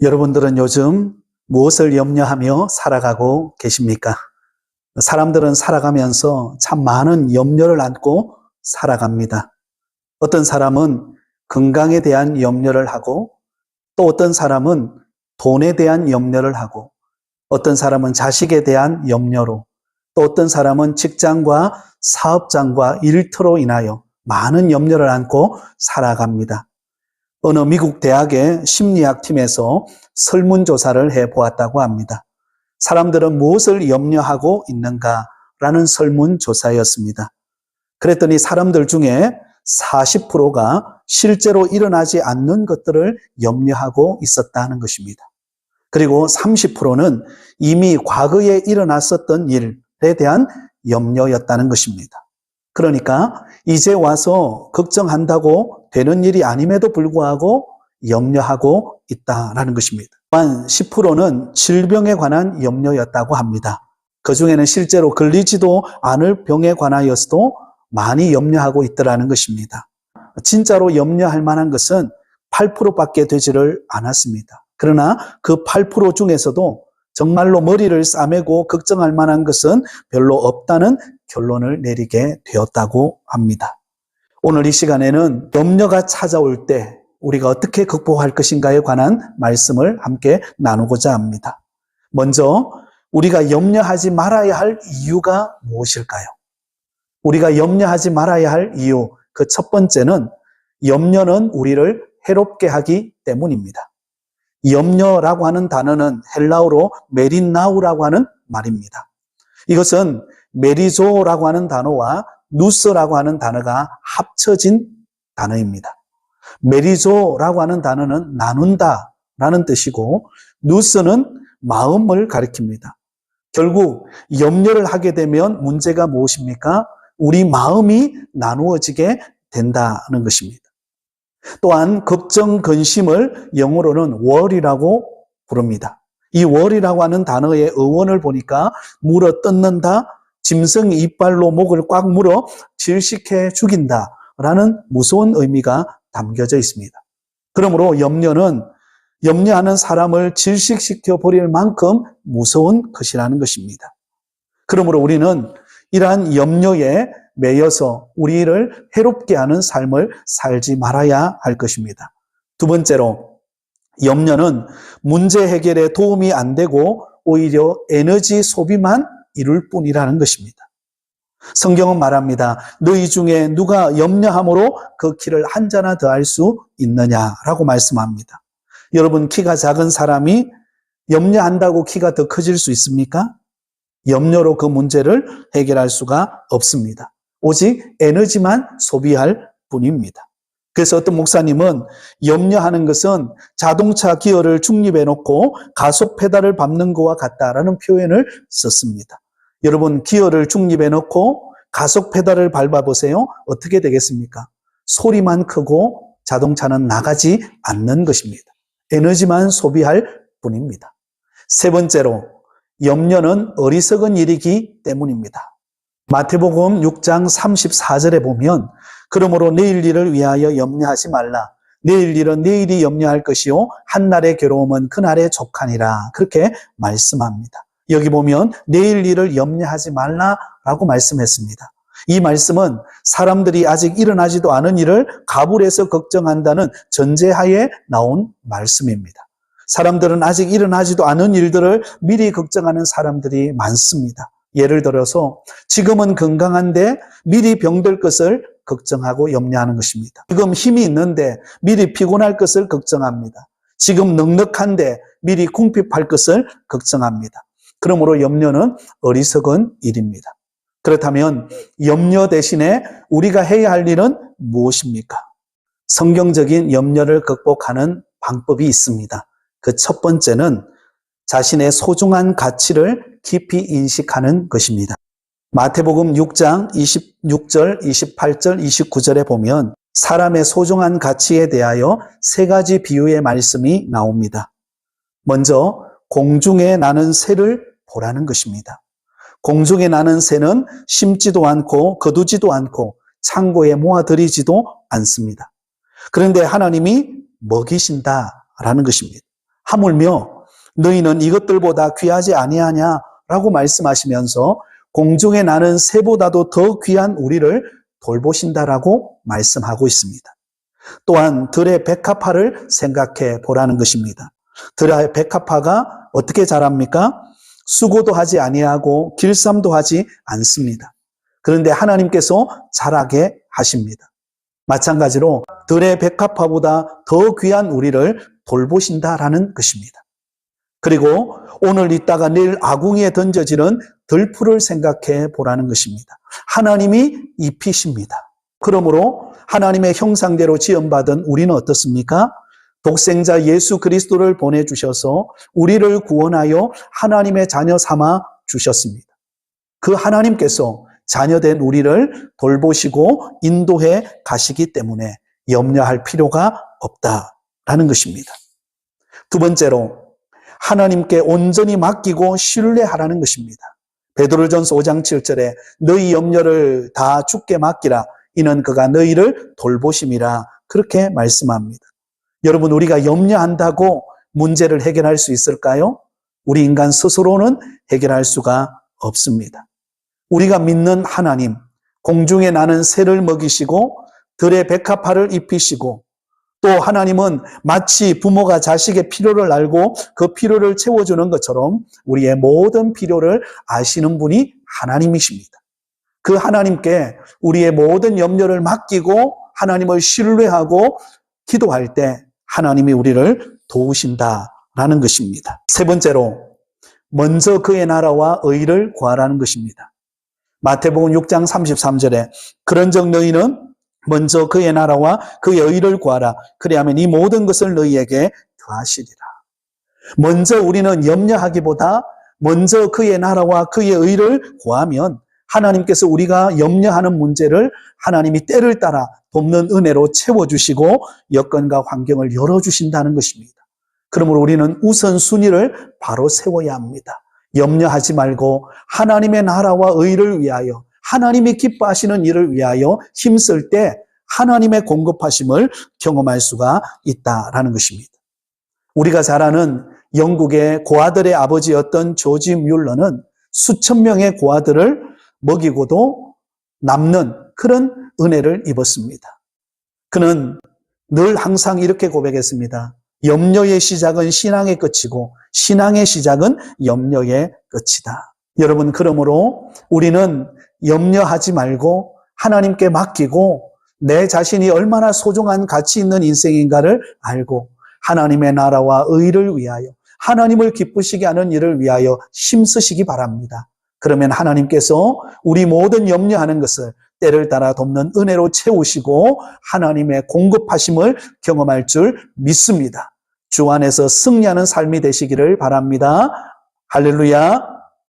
여러분들은 요즘 무엇을 염려하며 살아가고 계십니까? 사람들은 살아가면서 참 많은 염려를 안고 살아갑니다. 어떤 사람은 건강에 대한 염려를 하고 또 어떤 사람은 돈에 대한 염려를 하고 어떤 사람은 자식에 대한 염려로 또 어떤 사람은 직장과 사업장과 일터로 인하여 많은 염려를 안고 살아갑니다. 어느 미국 대학의 심리학 팀에서 설문조사를 해 보았다고 합니다. 사람들은 무엇을 염려하고 있는가라는 설문조사였습니다. 그랬더니 사람들 중에 40%가 실제로 일어나지 않는 것들을 염려하고 있었다는 것입니다. 그리고 30%는 이미 과거에 일어났었던 일에 대한 염려였다는 것입니다. 그러니까 이제 와서 걱정한다고 되는 일이 아님에도 불구하고 염려하고 있다라는 것입니다. 또한 10%는 질병에 관한 염려였다고 합니다. 그 중에는 실제로 걸리지도 않을 병에 관하여서도 많이 염려하고 있더라는 것입니다. 진짜로 염려할 만한 것은 8%밖에 되지를 않았습니다. 그러나 그 8% 중에서도 정말로 머리를 싸매고 걱정할 만한 것은 별로 없다는 결론을 내리게 되었다고 합니다. 오늘 이 시간에는 염려가 찾아올 때 우리가 어떻게 극복할 것인가에 관한 말씀을 함께 나누고자 합니다. 먼저 우리가 염려하지 말아야 할 이유가 무엇일까요? 우리가 염려하지 말아야 할 이유, 그 첫 번째는 염려는 우리를 해롭게 하기 때문입니다. 염려라고 하는 단어는 헬라어로 메린나우라고 하는 말입니다. 이것은 메리조라고 하는 단어와 누스라고 하는 단어가 합쳐진 단어입니다. 메리조라고 하는 단어는 나눈다 라는 뜻이고 누스는 마음을 가리킵니다. 결국 염려를 하게 되면 문제가 무엇입니까? 우리 마음이 나누어지게 된다는 것입니다. 또한 걱정, 근심을 영어로는 월이라고 부릅니다. 이 월이라고 하는 단어의 어원을 보니까 물어 뜯는다, 짐승 이빨로 목을 꽉 물어 질식해 죽인다 라는 무서운 의미가 담겨져 있습니다. 그러므로 염려는 염려하는 사람을 질식시켜 버릴 만큼 무서운 것이라는 것입니다. 그러므로 우리는 이러한 염려에 매여서 우리를 해롭게 하는 삶을 살지 말아야 할 것입니다. 두 번째로 염려는 문제 해결에 도움이 안 되고 오히려 에너지 소비만 이룰 뿐이라는 것입니다. 성경은 말합니다. 너희 중에 누가 염려함으로 그 키를 한 자나 더할 수 있느냐라고 말씀합니다. 여러분 키가 작은 사람이 염려한다고 키가 더 커질 수 있습니까? 염려로 그 문제를 해결할 수가 없습니다. 오직 에너지만 소비할 뿐입니다. 그래서 어떤 목사님은 염려하는 것은 자동차 기어를 중립해 놓고 가속 페달을 밟는 것과 같다라는 표현을 썼습니다. 여러분 기어를 중립해 놓고 가속 페달을 밟아 보세요. 어떻게 되겠습니까? 소리만 크고 자동차는 나가지 않는 것입니다. 에너지만 소비할 뿐입니다. 세 번째로 염려는 어리석은 일이기 때문입니다. 마태복음 6장 34절에 보면 그러므로 내일 일을 위하여 염려하지 말라. 내일 일은 내일이 염려할 것이요 한날의 괴로움은 그날의 족하니라. 그렇게 말씀합니다. 여기 보면 내일 일을 염려하지 말라라고 말씀했습니다. 이 말씀은 사람들이 아직 일어나지도 않은 일을 가불해서 걱정한다는 전제하에 나온 말씀입니다. 사람들은 아직 일어나지도 않은 일들을 미리 걱정하는 사람들이 많습니다. 예를 들어서 지금은 건강한데 미리 병들 것을 걱정하고 염려하는 것입니다. 지금 힘이 있는데 미리 피곤할 것을 걱정합니다. 지금 넉넉한데 미리 궁핍할 것을 걱정합니다. 그러므로 염려는 어리석은 일입니다. 그렇다면 염려 대신에 우리가 해야 할 일은 무엇입니까? 성경적인 염려를 극복하는 방법이 있습니다. 그 첫 번째는 자신의 소중한 가치를 깊이 인식하는 것입니다. 마태복음 6장 26절, 28절, 29절에 보면 사람의 소중한 가치에 대하여 세 가지 비유의 말씀이 나옵니다. 먼저 공중에 나는 새를 보라는 것입니다. 공중에 나는 새는 심지도 않고 거두지도 않고 창고에 모아들이지도 않습니다. 그런데 하나님이 먹이신다라는 것입니다. 하물며 너희는 이것들보다 귀하지 아니하냐라고 말씀하시면서 공중에 나는 새보다도 더 귀한 우리를 돌보신다라고 말씀하고 있습니다. 또한 들의 백합화를 생각해 보라는 것입니다. 들의 백합화가 어떻게 자랍니까? 수고도 하지 아니하고 길쌈도 하지 않습니다. 그런데 하나님께서 자라게 하십니다. 마찬가지로 들의 백합화보다 더 귀한 우리를 돌보신다라는 것입니다. 그리고 오늘 있다가 내일 아궁이에 던져지는 들풀을 생각해 보라는 것입니다. 하나님이 입히십니다. 그러므로 하나님의 형상대로 지음받은 우리는 어떻습니까? 독생자 예수 그리스도를 보내주셔서 우리를 구원하여 하나님의 자녀 삼아 주셨습니다. 그 하나님께서 자녀된 우리를 돌보시고 인도해 가시기 때문에 염려할 필요가 없다라는 것입니다. 두 번째로 하나님께 온전히 맡기고 신뢰하라는 것입니다. 베드로전서 5장 7절에 너희 염려를 다 주께 맡기라 이는 그가 너희를 돌보심이라 그렇게 말씀합니다. 여러분 우리가 염려한다고 문제를 해결할 수 있을까요? 우리 인간 스스로는 해결할 수가 없습니다. 우리가 믿는 하나님, 공중에 나는 새를 먹이시고 들의 백합화를 입히시고 또 하나님은 마치 부모가 자식의 필요를 알고 그 필요를 채워주는 것처럼 우리의 모든 필요를 아시는 분이 하나님이십니다. 그 하나님께 우리의 모든 염려를 맡기고 하나님을 신뢰하고 기도할 때 하나님이 우리를 도우신다라는 것입니다. 세 번째로 먼저 그의 나라와 의를 구하라는 것입니다. 마태복음 6장 33절에 그런즉 너희는 먼저 그의 나라와 그의 의를 구하라. 그리하면 이 모든 것을 너희에게 더하시리라. 먼저 우리는 염려하기보다 먼저 그의 나라와 그의 의를 구하면 하나님께서 우리가 염려하는 문제를 하나님이 때를 따라 돕는 은혜로 채워주시고 여건과 환경을 열어주신다는 것입니다. 그러므로 우리는 우선순위를 바로 세워야 합니다. 염려하지 말고 하나님의 나라와 의를 위하여 하나님이 기뻐하시는 일을 위하여 힘쓸 때 하나님의 공급하심을 경험할 수가 있다라는 것입니다. 우리가 잘 아는 영국의 고아들의 아버지였던 조지 뮬러는 수천 명의 고아들을 먹이고도 남는 그런 은혜를 입었습니다. 그는 늘 항상 이렇게 고백했습니다. 염려의 시작은 신앙의 끝이고 신앙의 시작은 염려의 끝이다. 여러분 그러므로 우리는 염려하지 말고 하나님께 맡기고 내 자신이 얼마나 소중한 가치 있는 인생인가를 알고 하나님의 나라와 의를 위하여 하나님을 기쁘시게 하는 일을 위하여 힘쓰시기 바랍니다. 그러면 하나님께서 우리 모든 염려하는 것을 때를 따라 돕는 은혜로 채우시고 하나님의 공급하심을 경험할 줄 믿습니다. 주 안에서 승리하는 삶이 되시기를 바랍니다. 할렐루야.